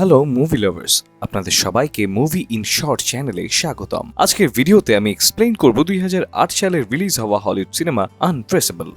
Hello movie lovers আপনাদের সবাইকে movie in short চ্যানেলে স্বাগতম। আজকের ভিডিওতে আমি এক্সপ্লেন করব দুই সালের রিলিজ হওয়া হলিউড সিনেমা আনপ্রেসেবল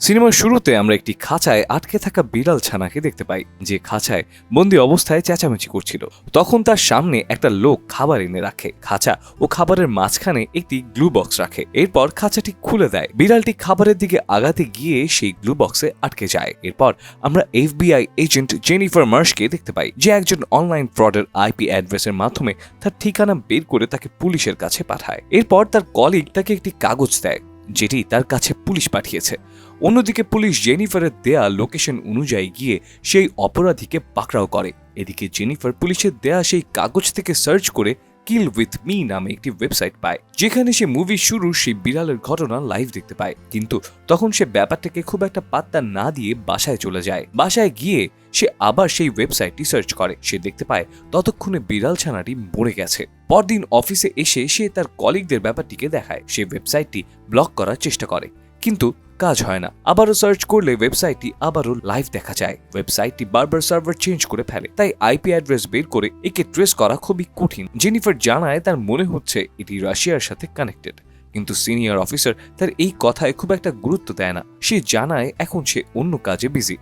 সিনেমার শুরুতে আমরা একটি খাঁচায় আটকে থাকা বিড়াল ছানাকে দেখতে পাই, যে খাঁচায় বন্দি অবস্থায় চেঁচামেচি করছিল। তখন তার সামনে একটা লোক খাবার এনে রাখে। খাঁচা ও খাবারের মাঝখানে একটি গ্লু বক্স রাখে। এরপর খাঁচাটি খুলে দেয়। বিড়ালটি খাবারের দিকে আগাতে গিয়ে সেই গ্লু বক্সে আটকে যায়। এরপর আমরা এফবিআই এজেন্ট জেনিফার মার্শকে দেখতে পাই, যে একজন অনলাইন ফ্রডের আইপি অ্যাড্রেসের মাধ্যমে তার ঠিকানা বের করে তাকে পুলিশের কাছে পাঠায়। এরপর তার কলিগ তাকে একটি কাগজ দেয়। যেটি তার কাছে পুলিশ পাঠিয়েছে। অন্যদিকে পুলিশ জেনিফারের দেয়া লোকেশন অনুযায়ী গিয়ে সেই অপরাধীকে পাকড়াও করে। এদিকে জেনিফার পুলিশের দেয়া সেই কাগজ থেকে সার্চ করে কিল উইথ মি নামে একটি ওয়েবসাইট পায়, যেখানে সে মুভি শুরু সেই বিড়ালের ঘটনা লাইভ দেখতে পায়। কিন্তু তখন সে ব্যাপারটাকে খুব একটা পাত্তা না দিয়ে বাসায় চলে যায়। বাসায় গিয়ে সে আবার সেই ওয়েবসাইটটি সার্চ করে। সে দেখতে পায়, ততক্ষণে বিড়াল ছানাটি মরে গেছে। পরদিন অফিসে এসে সে তার কলিগদের ব্যাপারটিকে দেখায়। সে ওয়েবসাইটটি ব্লক করার চেষ্টা করে। কিন্তু কাজ হয় না। আবারও সার্চ করলে ওয়েবসাইটটি আবারও লাইভ দেখা যায়। ওয়েবসাইটটি বারবার সার্ভার চেঞ্জ করে ফেলে। তাই আইপি অ্যাড্রেস বের করে একে ট্রেস করা খুবই কঠিন। জেনিফার জানায় তার মনে হচ্ছে এটি রাশিয়ার সাথে কানেক্টেড কিন্তু সিনিয়র অফিসার তার এই কথায় খুব একটা গুরুত্ব দেয় না। সে জানায় এখন সে অন্য কাজে বিজি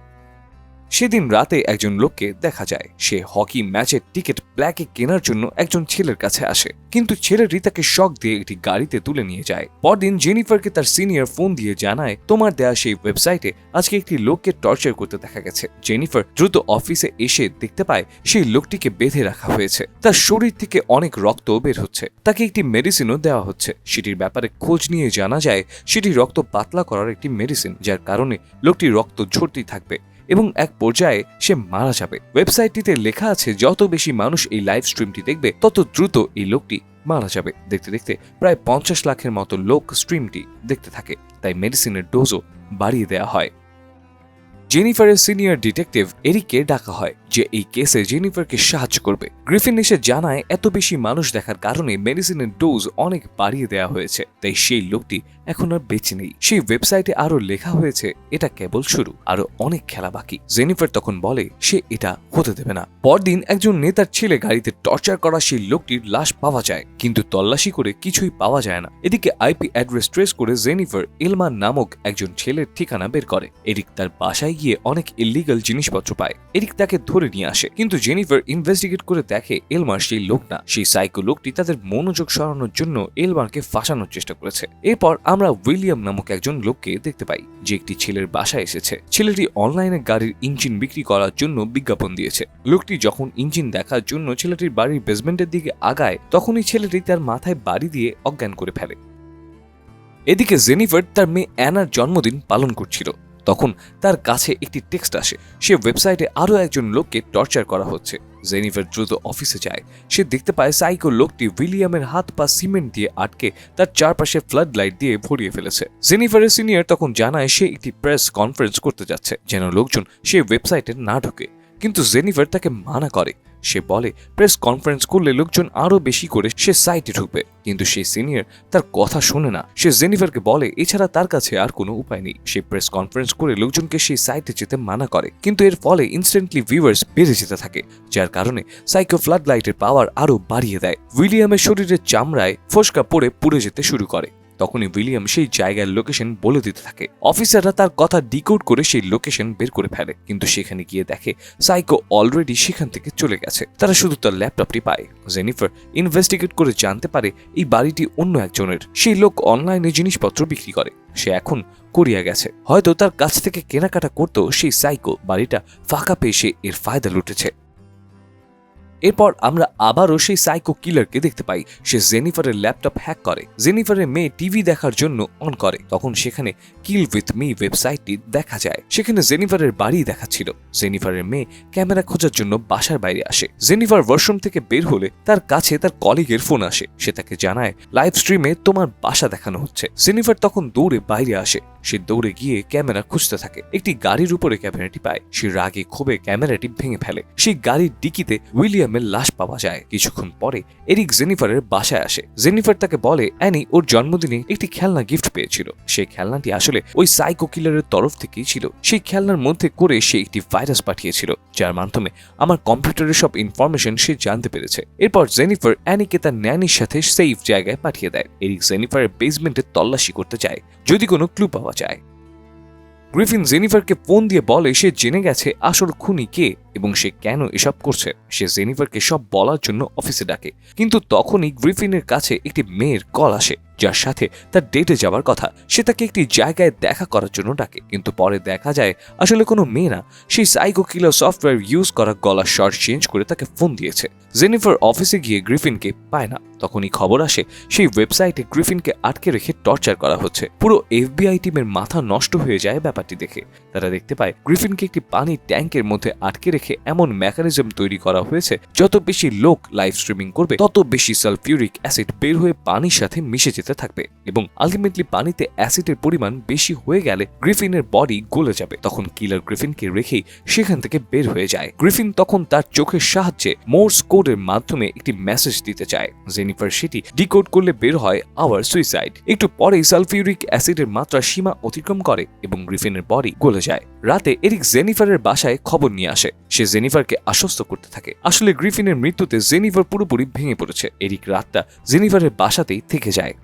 সেদিন রাতে একজন লোককে দেখা যায়। সে হকি ম্যাচের টিকিট ব্ল্যাকে কেনার জন্য একজন ছেলের কাছে আসে। কিন্তু ছেলেটি তাকে শক দিয়ে একটি গাড়িতে তুলে নিয়ে যায়। পরদিন জেনিফারকে তার সিনিয়র ফোন দিয়ে জানায়, তোমার দেয়া সেই ওয়েবসাইটে আজকে একটি লোককে টর্চার করতে দেখা গেছে। জেনিফার দ্রুত অফিসে এসে দেখতে পায় সেই লোকটিকে বেঁধে রাখা হয়েছে। তার শরীর থেকে অনেক রক্ত বের হচ্ছে। তাকে একটি মেডিসিনও দেওয়া হচ্ছে। সেটির ব্যাপারে খোঁজ নিয়ে জানা যায়, সেটি রক্ত পাতলা করার একটি মেডিসিন, যার কারণে লোকটির রক্ত ঝরতেই থাকবে। এবং এক পর্যায়ে সে মারা যাবে। ওয়েবসাইটটিতে লেখা আছে, যত বেশি মানুষ এই লাইভ স্ট্রিমটি দেখবে, তত দ্রুত এই লোকটি মারা যাবে। দেখতে দেখতে প্রায় পঞ্চাশ লাখের মতো লোক স্ট্রিমটি দেখতে থাকে। তাই মেডিসিনের ডোজও বাড়িয়ে দেওয়া হয়। জেনিফারের সিনিয়র ডিটেকটিভ এরিকে ডাকা হয়, যে এই কেসে জেনিফারকে সাহায্য করবে। গ্রিফিন এসে জানায় এত বেশি মানুষ দেখার কারণে মেডিসিনের ডোজ অনেক বাড়িয়ে দেওয়া হয়েছে, তাই সেই লোকটি এখন আর বেঁচে নেই। সেই ওয়েবসাইটে আরও লেখা হয়েছে, এটা কেবল শুরু আরও অনেক খেলা বাকি। জেনিফার তখন বলে, সে এটা হতে দেবে না। পরদিন একজন নেতার ছেলে গাড়িতে টর্চার করা সেই লোকটির লাশ পাওয়া যায়, কিন্তু তল্লাশি করে কিছুই পাওয়া যায় না। এদিকে আইপি অ্যাড্রেস ট্রেস করে জেনিফার এলমান নামক একজন ছেলের ঠিকানা বের করে। এরিক তার বাসায় গিয়ে অনেক ইলিগাল জিনিসপত্র পায়। এরিক তাকে ধরে নিয়ে আসে, কিন্তু জেনিফার ইনভেস্টিগেট করে দেখে এলমার সেই লোক না সেই সাইকো লোকটি তাদের মনোযোগ সরানোর জন্য এলমারকে ফাঁসানোর চেষ্টা করেছে। এরপর আমরা উইলিয়াম নামক একজন লোককে দেখতে পাই, যে একটি ছেলের বাসায় এসেছে। ছেলেটি অনলাইনে গাড়ির ইঞ্জিন বিক্রি করার জন্য বিজ্ঞাপন দিয়েছে। লোকটি যখন ইঞ্জিন দেখার জন্য ছেলেটির বাড়ির বেসমেন্টের দিকে আগায়, তখনই ছেলেটি তার মাথায় বাড়ি দিয়ে অজ্ঞান করে ফেলে। এদিকে জেনিফার তার মেয়ে অ্যানার জন্মদিন পালন করছিল। তখন তার কাছে একটি টেক্সট আসে। সে ওয়েবসাইটে আরও একজন লোককে টর্চার করা হচ্ছে। জেনিফার দ্রুত অফিসে যায়। সে দেখতে পায় সাইকো লোকটি উইলিয়ামের হাত পা সিমেন্ট দিয়ে আটকে তার চারপাশে ফ্লাড লাইট দিয়ে ভরিয়ে ফেলেছে। জেনিফারের সিনিয়র তখন জানায় সে একটি প্রেস কনফারেন্স করতে যাচ্ছে, যেন লোকজন সে ওয়েবসাইটে না ঢুকে। কিন্তু জেনিফার তাকে মানা করে। সে বলে প্রেস কনফারেন্স করলে লোকজন আরও বেশি করে সে সাইটে ঢুকবে। কিন্তু সেই সিনিয়র তার কথা শোনে না। সে জেনিফারকে বলে, এছাড়া তার কাছে আর কোনো উপায় নেই। সে প্রেস কনফারেন্স করে লোকজনকে সেই সাইটে যেতে মানা করে। কিন্তু এর ফলে ইনস্ট্যান্টলি ভিউয়ার্স বেড়ে যেতে থাকে, যার কারণে সাইকো ফ্লাড লাইটের পাওয়ার আরও বাড়িয়ে দেয়। উইলিয়ামের শরীরের চামড়ায় ফসকা পড়ে পুড়ে যেতে শুরু করে। তখনই উইলিয়াম সেই জায়গার লোকেশন বলে দিতে থাকে। অফিসাররা তার কথা ডিকোড করে সেই লোকেশন বের করে ফেলে, কিন্তু সেখানে গিয়ে দেখে সাইকো অলরেডি সেখান থেকে চলে গেছে। তারা শুধু তার ল্যাপটপটি পায়। জেনিফার ইনভেস্টিগেট করে জানতে পারে এই বাড়িটি অন্য একজনের। সেই লোক অনলাইনে জিনিসপত্র বিক্রি করে। সে এখন কোরিয়া গেছে। হয়তো তার কাছ থেকে কেনাকাটা করতেও সেই সাইকো বাড়িটা ফাঁকা পেয়ে সে এর ফায়দা লুটেছে। এরপর আমরা আবারও সেই সাইকো কিলারকে দেখতে পাই। সে জেনিফারের ল্যাপটপ হ্যাক করে। জেনিফারের মেয়ে টিভি দেখার জন্য অন করে। তখন সেখানে কিল উইথ মি ওয়েবসাইটটি দেখা যায়। সেখানে জেনিফারের বাড়ি দেখাচ্ছিল। জেনিফারের মেয়ে ক্যামেরা খোঁজার জন্য বাসার বাইরে আসে। জেনিফার ওয়াশরুম থেকে বের হলে তার কাছে তার কলিগের ফোন আসে। সে তাকে জানায় লাইভ স্ট্রিমে তোমার বাসা দেখানো হচ্ছে। জেনিফার তখন দৌড়ে বাইরে আসে। সে দৌড়ে গিয়ে ক্যামেরা খুঁজতে থাকে। একটি গাড়ির উপরে ক্যামেরাটি পায়। সে রাগে ক্ষোভে ক্যামেরাটি ভেঙে ফেলে। সেই গাড়ির ডিকিতে উইলিয়ামের লাশ পাওয়া যায়। কিছুক্ষণ পরে এরিক জেনিফারের বাসায় আসে। জেনিফার তাকে বলে, অ্যানি, ওর জন্মদিনে একটি খেলনা গিফট পেয়েছিল। সেই খেলনাটি আসলে ওই সাইকো কিলারের তরফ থেকেই ছিল। সেই খেলনার মধ্যে করে সে একটি ভাইরাস পাঠিয়েছিল, যার মাধ্যমে আমার কম্পিউটারের সব ইনফরমেশন সে জানতে পেরেছে। এরপর জেনিফার অ্যানিকে তার ন্যানির সাথে সেফ জায়গায় পাঠিয়ে দেয়। এরিক জেনিফারের বেসমেন্টে তল্লাশি করতে চায়। যদি কোনো ক্লু পাওয়া যায় গ্রিফিন জেনিফারকে ফোন দিয়ে বলে, সে জেনে গেছে আসল খুনি কে এবং সে কেন এসব করছে। সে জেনিফারকে সব বলার জন্য অফিসে ডাকে। কিন্তু তখনই গ্রিফিনের কাছে একটি মেয়ের কল আসে, যার সাথে তার ডেটে যাওয়ার কথা। সে তাকে একটি জায়গায় দেখা করার জন্য ডাকে, কিন্তু পরে দেখা যায় আসলে কোনো মেয়ে না। সেই সাইকো কিলার সফটওয়্যার ইউজ করা গলার শর্ট চেঞ্জ করে তাকে ফোন দিয়েছে। জেনিফার অফিসে গিয়ে গ্রিফিনকে পায় না। তখনই খবর আসে, সেই ওয়েবসাইটে গ্রিফিনকে আটকে রেখে টর্চার করা হচ্ছে। পুরো এফবিআই টিমের মাথা নষ্ট হয়ে যায় ব্যাপারটি দেখে। তারা দেখতে পায় গ্রিফিনকে একটি পানির ট্যাঙ্কের মধ্যে আটকে রেখে এমন মেকানিজম তৈরি করা হয়েছে, যত বেশি লোক লাইভ স্ট্রিমিং করবে, তত বেশি সালফিউরিক অ্যাসিড বের হয়ে পানির সাথে মিশে যেতে থাকবে এবং আলটিমেটলি পানিতে অ্যাসিডের পরিমাণ বেশি হয়ে গেলে গ্রিফিনের বডি গলে যাবে। তখন কিলার গ্রিফিনকে রেখেই সেখান থেকে বের হয়ে যায়। গ্রিফিন তখন তার চোখের সাহায্যে মোর্স কোডের মাধ্যমে একটি মেসেজ দিতে চায় জেনিফার সেটি ডিকোড করলে বের হয় আওয়ার সুইসাইড। একটু পরেই সালফিউরিক অ্যাসিডের মাত্রা সীমা অতিক্রম করে এবং গ্রিফিনের বডি গলে যায়। রাতে এরিক জেনিফারের বাসায় খবর নিয়ে আসে। সে জেনিফারকে আশ্বস্ত করতে থাকে। আসলে গ্রিফিনের মৃত্যুতে জেনিফার পুরোপুরি ভেঙে পড়েছে। এরিক রাতটা জেনিফারের বাসাতেই থেকে যায়।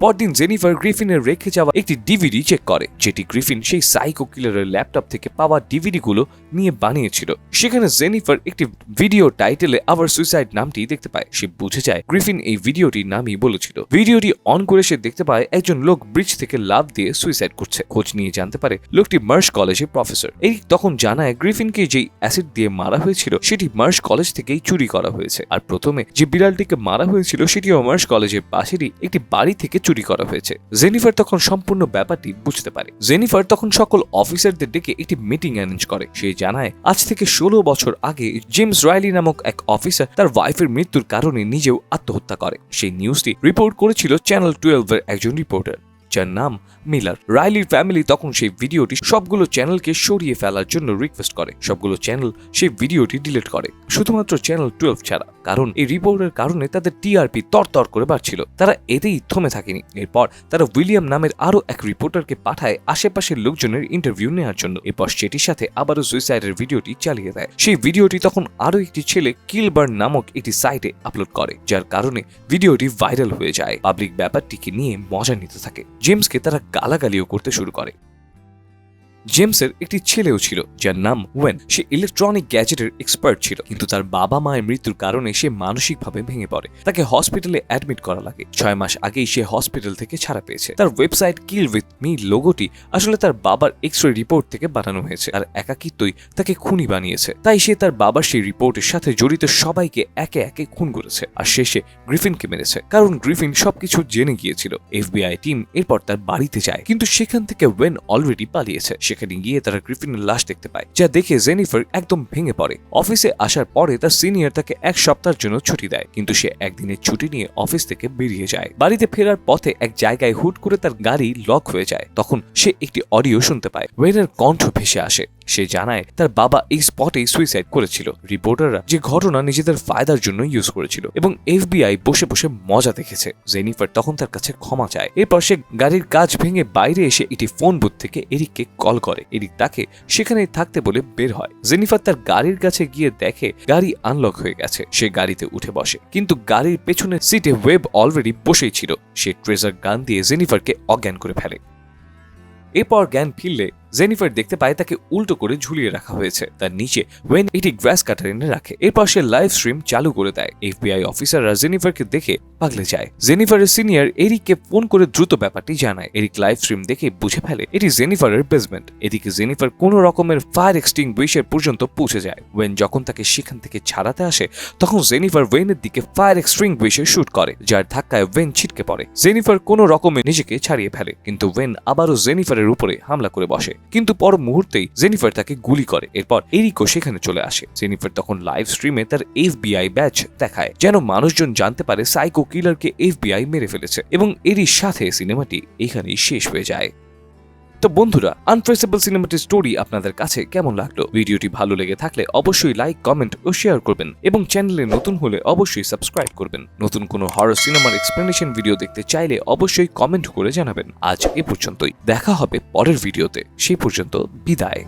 পরদিন জেনিফার গ্রিফিনের রেখে যাওয়া একটি ডিভিডি চেক করে, যেটি গ্রিফিন সেই সাইকো কিলারের ল্যাপটপ থেকে পাওয়া ডিভিডিগুলো নিয়ে বানিয়েছিল। সেখানে জেনিফার একটি ভিডিও টাইটেলে আবার সুইসাইড নামটি দেখতে পায়। সে বুঝে যায় গ্রিফিন এই ভিডিওটির নামই বলেছিল। ভিডিওটি অন করে সে দেখতে পায় একজন লোক ব্রিজ থেকে লাভ দিয়ে সুইসাইড করছে। খোঁজ নিয়ে জানতে পারে লোকটি মার্শ কলেজের প্রফেসর এই তখন জানায় গ্রিফিনকে যেই অ্যাসিড দিয়ে মারা হয়েছিল, সেটি মার্শ কলেজ থেকেই চুরি করা হয়েছে। আর প্রথমে যে বিড়ালটিকে মারা হয়েছিল, সেটিও মার্শ কলেজের পাশেরই একটি বাড়ি থেকে চুরি করা হয়েছে। জেনিফার তখন সম্পূর্ণ ব্যাপারটি বুঝতে পারে। জেনিফার তখন সকল অফিসারদের ডেকে একটি মিটিং অ্যারেঞ্জ করে। সে জানায়, আজ থেকে ষোলো বছর আগে জেমস রাইলি নামক এক অফিসার তার ওয়াইফের মৃত্যুর কারণে নিজেও আত্মহত্যা করে। সেই নিউজটি রিপোর্ট করেছিল চ্যানেল টুয়েলভের একজন রিপোর্টার, যার নাম মিলার। রাইলির ফ্যামিলি তখন সেই ভিডিওটি সবগুলো চ্যানেলকে সরিয়ে ফেলার জন্য রিকোয়েস্ট করে। সবগুলো চ্যানেল সেই ভিডিওটি ডিলিট করে। শুধুমাত্র চ্যানেল টুয়েলভ ছাড়া। কারণ এই রিপোর্টের কারণে তাদের টিআরপি তরতর করে বাড়ছিল। তারা এতেই থমে থাকেনি। এরপর তারা উইলিয়াম নামের আরও এক রিপোর্টারকে পাঠায় আশেপাশের লোকজনের ইন্টারভিউ নেওয়ার জন্য। এরপর সেটির সাথে আবারও সুইসাইডের ভিডিওটি চালিয়ে দেয়। সেই ভিডিওটি তখন আরও একটি ছেলে কিলবার্ন নামক একটি সাইটে আপলোড করে, যার কারণে ভিডিওটি ভাইরাল হয়ে যায়। পাবলিক ব্যাপারটিকে নিয়ে মজা নিতে থাকে। জেমসকে তারা গালাগালিও করতে শুরু করে। জেমসের একটি ছেলেও ছিল, যার নাম ওয়েন। সে ইলেকট্রনিক গ্যাজেটের এক্সপার্ট ছিল, কিন্তু তার বাবা মায়ের মৃত্যুর কারণে সে মানসিকভাবে ভেঙে পড়ে। তাকে হসপিটালে অ্যাডমিট করা লাগে। ছয় মাস আগেই সে হসপিটাল থেকে ছাড়া পেয়েছে। তার ওয়েবসাইট কিল উইথ মি লোগোটি আসলে তার বাবার এক্স রে রিপোর্ট থেকে বানানো হয়েছে, আর একাকিত্বই তাকে খুনি বানিয়েছে। তাই সে তার বাবার সেই রিপোর্টের সাথে জড়িত সবাইকে একে একে খুন করেছে, আর শেষে গ্রিফিনকে মেরেছে। কারণ গ্রিফিন সবকিছু জেনে গিয়েছিল। এফবিআই টিম এরপর তার বাড়িতে যায়, কিন্তু সেখান থেকে ওয়েন অলরেডি পালিয়েছে। সেখানে গিয়ে তারা গ্রিফিনের লাশ দেখতে পায়, যা দেখে জেনিফার একদম ভেঙে পড়ে। অফিসে আসার পরে তার সিনিয়র তাকে এক সপ্তাহের জন্য ছুটি দেয়, কিন্তু সে একদিনের ছুটি নিয়ে অফিস থেকে বেরিয়ে যায়। বাড়িতে ফেরার পথে এক জায়গায় হুট করে তার গাড়ি লক হয়ে যায়, তখন সে একটি অডিও শুনতে পায়। ওয়েনের কণ্ঠ ভেসে আসে। সে জানায়, তার বাবা এই স্পটেই সুইসাইড করেছিল। রিপোর্টাররা যে ঘটনা নিজেদের ফায়দার জন্য ইউজ করেছিল এবং এফবিআই বসে বসে মজা দেখেছে। জেনিফার তখন তার কাছে ক্ষমা চায়। এরপর সে গাড়ির কাজ ভেঙে বাইরে এসে একটি ফোন বুথ থেকে এরিককে কল করে। এরিক তাকে সেখানে থাকতে বলে বের হয়। জেনিফার তার গাড়ির কাছে গিয়ে দেখে গাড়ি আনলক হয়ে গেছে। সে গাড়িতে উঠে বসে। কিন্তু গাড়ির পেছনের সিটে ওয়েব অলরেডি বসেই ছিল। সে ট্রেজার গান দিয়ে জেনিফারকে অজ্ঞান করে ফেলে। এরপর জ্ঞান ফিরলে জেনিফার দেখতে পায় তাকে উল্টো করে ঝুলিয়ে রাখা হয়েছে। তার নিচে ওয়েন এটি গ্রাস কাটার এনে রাখে। এরপর সে লাইভ স্ট্রিম চালু করে দেয়। এফবিআই অফিসাররা জেনিফারকে দেখে পাগলে যায়। জেনিফারের সিনিয়র এরিককে ফোন করে দ্রুত ব্যাপারটি জানায়। এরিক লাইভ স্ট্রিম দেখে বুঝে ফেলে এটি জেনিফারের বেসমেন্ট এদিকে জেনিফার কোনো রকমের ফায়ার এক্সটিং বুইশের পর্যন্ত পৌঁছে যায়। ওয়েন যখন তাকে সেখান থেকে ছাড়াতে আসে, তখন জেনিফার ওয়েনের দিকে ফায়ার এক্সট্রিং বুইশে শুট করে, যার ধাক্কায় ওয়েন ছিটকে পড়ে। জেনিফার কোনো রকমে নিজেকে ছাড়িয়ে ফেলে, কিন্তু ওয়েন আবারও জেনিফারের উপরে হামলা করে বসে। কিন্তু পর মুহূর্তেই জেনিফার তাকে গুলি করে। এরপর এরিকো সেখানে চলে আসে। জেনিফার তখন লাইভ স্ট্রিমে তার এফবিআই ব্যাচ দেখায়, যেন মানুষজন জানতে পারে সাইকো কিলারকে এফবিআই মেরে ফেলেছে এবং এরই সাথে সিনেমাটি এখানেই শেষ হয়ে যায়। তো বন্ধুরা আনফ্রেসেবল সিনেমাটির স্টোরি আপনাদের কাছে কেমন লাগল? ভিডিওটি ভালো লেগে থাকলে অবশ্যই লাইক কমেন্ট ও শেয়ার করবেন এবং চ্যানেলে নতুন হলে অবশ্যই সাবস্ক্রাইব করবেন। নতুন কোনো হরর সিনেমার এক্সপ্লেনেশন ভিডিও দেখতে চাইলে অবশ্যই কমেন্ট করে জানাবেন। আজ এ পর্যন্তই। দেখা হবে পরের ভিডিওতে সেই পর্যন্ত বিদায়।